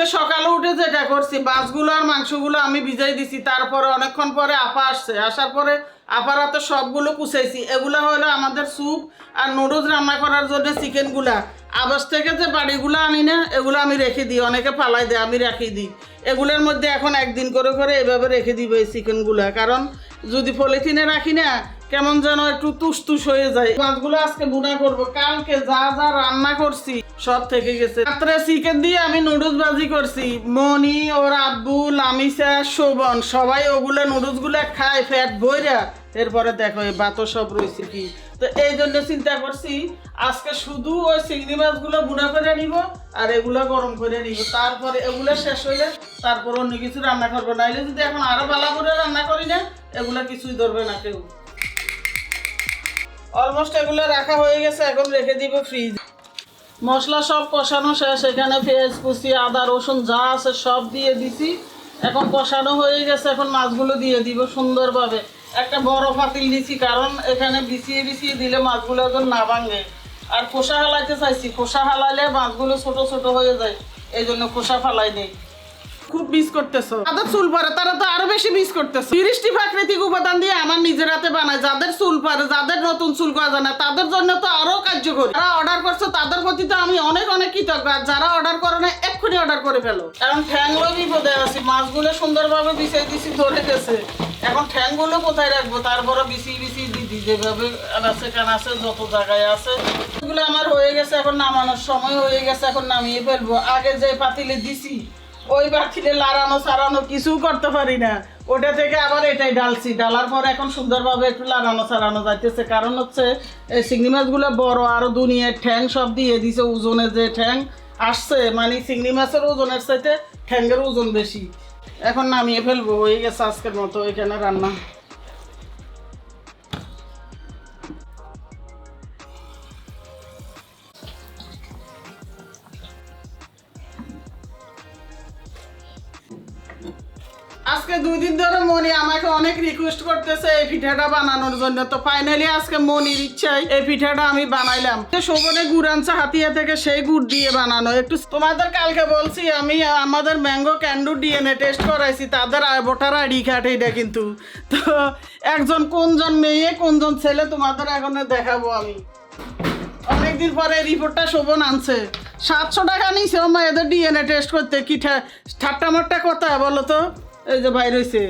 আজকে সকালে উঠে যেটা করছি মাছগুলো আর মাংসগুলো আমি ভিজাই দিছি, তারপরে অনেকক্ষণ পরে আপা আসছে। আসার পরে আপার হাতে সবগুলো কুচাইছি এগুলো হলো আমাদের স্যুপ আর নুডলস রান্না করার জন্য চিকেনগুলা। আবাস থেকে যে বাড়িগুলো আনি না, এগুলো আমি রেখে দিই। অনেকে ফালাই দেয়, আমি রাখি দিই। এগুলোর মধ্যে এখন একদিন করে করে এভাবে রেখে দিব এই চিকেনগুলা। কারণ যদি পলিথিনে রাখি না কেমন যেন একটু তুস হয়ে যায়। মাছগুলো আজকে বুনা করব। কালকে যা যা রান্না করছি, সব থেকে গেছে। রাত্রে চিকেন দিয়ে আমি নুডলস ভাজি করছি। মনি ওর আব্বু, লামিসা, শোভন, সবাই ওগুলো নুডলসগুলো খায় ফ্যাট বইরা এরপরে দেখো, এই বাতো সব রয়েছে কি। তো এই জন্য চিন্তা করছি, আজকে শুধু ওই চিংড়ি মাছগুলো বুনা করে নিব, আর এগুলো গরম করে নিব। তারপরে এগুলো শেষ হইলে তারপর অন্য কিছু রান্না করব। নাইলে যদি এখন আরও ভালো করে রান্না করি না, এগুলো কিছুই ধরবে না কেউ। অলমোস্ট এগুলো রাখা হয়ে গেছে, এখন রেখে দিব ফ্রিজ মশলা সব কষানো শেষ, এখানে পেঁয়াজ, কুচি, আদা, রসুন যা আছে সব দিয়ে দিছি। এখন কষানো হয়ে গেছে, এখন মাছগুলো দিয়ে দিব সুন্দরভাবে। একটা বড় পাতিল দিছি, কারণ এখানে বিছিয়ে বিছিয়ে দিলে মাছগুলো এখন না ভাঙে। আর খোসা হালাইতে চাইছি, খোসা হালাইলে মাছগুলো ছোট ছোট হয়ে যায়, এই জন্য খোসা ফালাই নেই খুব মিস করতেছো। যাদের চুল পরে, তারা তো আরও বেশি মিস করতেছে। তিরিশটি প্রাকৃতিক উপাদান দিয়ে আমার নিজের হাতে বানায়। যাদের চুল পরে, যাদের নতুন চুল করা জানা তাদের জন্য তো আরও কার্যকরী। যারা অর্ডার করছে, তাদের প্রতি তো আমি অনেক অনেক কৃতজ্ঞ। আর যারা অর্ডার করে না এক্ষুনি অর্ডার করে ফেলো। কারণ ঠ্যাংগুলো বিপদে আছি। মাছগুলো সুন্দরভাবে বিছিয়ে দিছি, ধরে গেছে। এখন ঠ্যাংগুলো কোথায় রাখব? তারপরে বিছিয়ে বিছিয়ে দিদি যেভাবে আছে কান আছে যত জায়গায় আছে। এগুলো আমার হয়ে গেছে, এখন নামানোর সময় হয়ে গেছে, এখন নামিয়ে ফেলব। আগে যে পাতিলে দিছি ওই বাচ্চিতে লাড়ানো সারানো কিছু করতে পারি না। ওটা থেকে আবার এটাই ডালছি। ডালার পর এখন সুন্দরভাবে একটু লাড়ানো সারানো যাইতেছে। কারণ হচ্ছে, এই চিংড়ি মাছগুলো বড় আরও দুনিয়ার ঠ্যাং সব দিয়ে দিছে, ওজনে যে ঠ্যাং আসছে মানে চিংড়ি মাছের ওজনের চাইতে ঠ্যাঙ্গের ওজন বেশি। এখন নামিয়ে ফেলব, হয়ে গেছে আজকের মতো এখানে রান্না। আজকে দুই দিন ধরে মনি আমাকে অনেক রিকোয়েস্ট করতেছে এই পিঠাটা বানানোর জন্য। তো ফাইনালি আজকে মনির ইচ্ছায় এই পিঠাটা আমি বানাইলাম। শোভনে গুড় আনছে হাতিয়া থেকে সেই গুড় দিয়ে বানানো। একটু তোমাদের কালকে বলছি, আমি আমাদের ম্যাঙ্গো ক্যান্ডু ডিএনএ টেস্ট করাইছি, তাদের ভোটার আইডি কার্ড এটা কিন্তু। তো একজন কোনজন মেয়ে, কোনজন ছেলে, তোমাদের এখন দেখাবো আমি। অনেকদিন পরে রিপোর্টটা শোভন আনছে। সাতশো টাকা নিয়েছে আমার এদের ডিএনএ টেস্ট করতে। কি ঠাট্টা মাট্টা কথা বলো তো। এই যে বাইর হয়েছে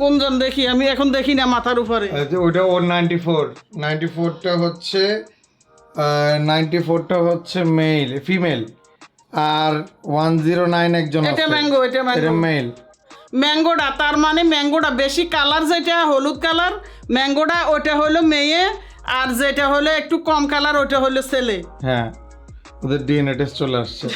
কোনজন দেখি? আমি এখন দেখি না মাথার উপরে। ওইটা ওর নাইনটি ফোর নাইনটি ফোরটা হচ্ছে নাইনটি ফোরটা হচ্ছে মেল ফিমেল আর ওয়ান জিরো নাইন একজন এটা ম্যাঙ্গো এটা এটা ম্যাঙ্গো মেল ম্যাঙ্গোটা তার মানে ম্যাঙ্গোটা বেশি কালার যেটা হলুদ কালার ম্যাঙ্গোটা ওটা হলো মেয়ে। আর যেটা হলো একটু কম কালার ওটা হলো ছেলে। হ্যাঁ। ওদের ডিএনএ টেস্ট চলে আসছে।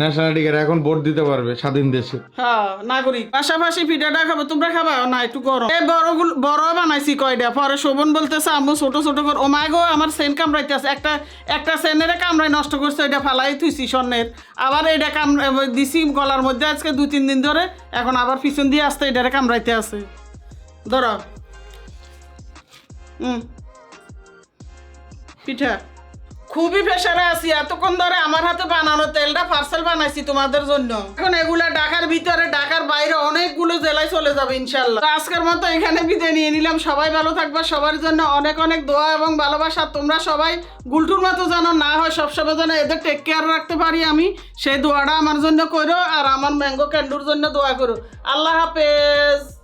ন্যাশনাল আইডি কার্ড এখন ভোট দিতে পারবে স্বাধীন দেশে। হ্যাঁ নাগরিক। পাশাপাশি পিঠাটা খাব, তোমরা খাবা? না, একটু গরম। এই বড়গুলো বড় বানাইছি কয়টা? পরে শোভন বলতেছে, আম্মু, ছোট ছোট কর ও মাই গো, আমার সেন কামড়াইতে আছে। একটা একটা সেনের কামড়াই নষ্ট করছে এটা ফালাই থুইছি স্বর্ণের। আবার এটা কাম দিছি গলার মধ্যে আজকে দু, তিন দিন ধরে। এখন আবার পিছন দিয়ে আসতে এটারে কামড়াইতে আছে। ধরো। হুম পিঠা। খুবই প্রেশারে আছি। এতক্ষণ ধরে আমার হাতে বানানো তেলটা পার্সেল বানাইছি তোমাদের জন্য। এখন এগুলা ঢাকার ভিতরে, ঢাকার বাইরে অনেকগুলো জেলায় চলে যাবে ইনশাল্লাহ আজকের মতো এখানে বিদায় নিয়ে নিলাম। সবাই ভালো থাকবা, সবার জন্য অনেক অনেক দোয়া এবং ভালোবাসা। তোমরা সবাই গুলটুর মতো যেন না হয়, সবসময় যেন এদের টেক কেয়ার রাখতে পারি আমি। সেই দোয়াটা আমার জন্য করো আর আমার ম্যাঙ্গো ক্যান্ডুর জন্য দোয়া করো। আল্লাহ হাফেজ।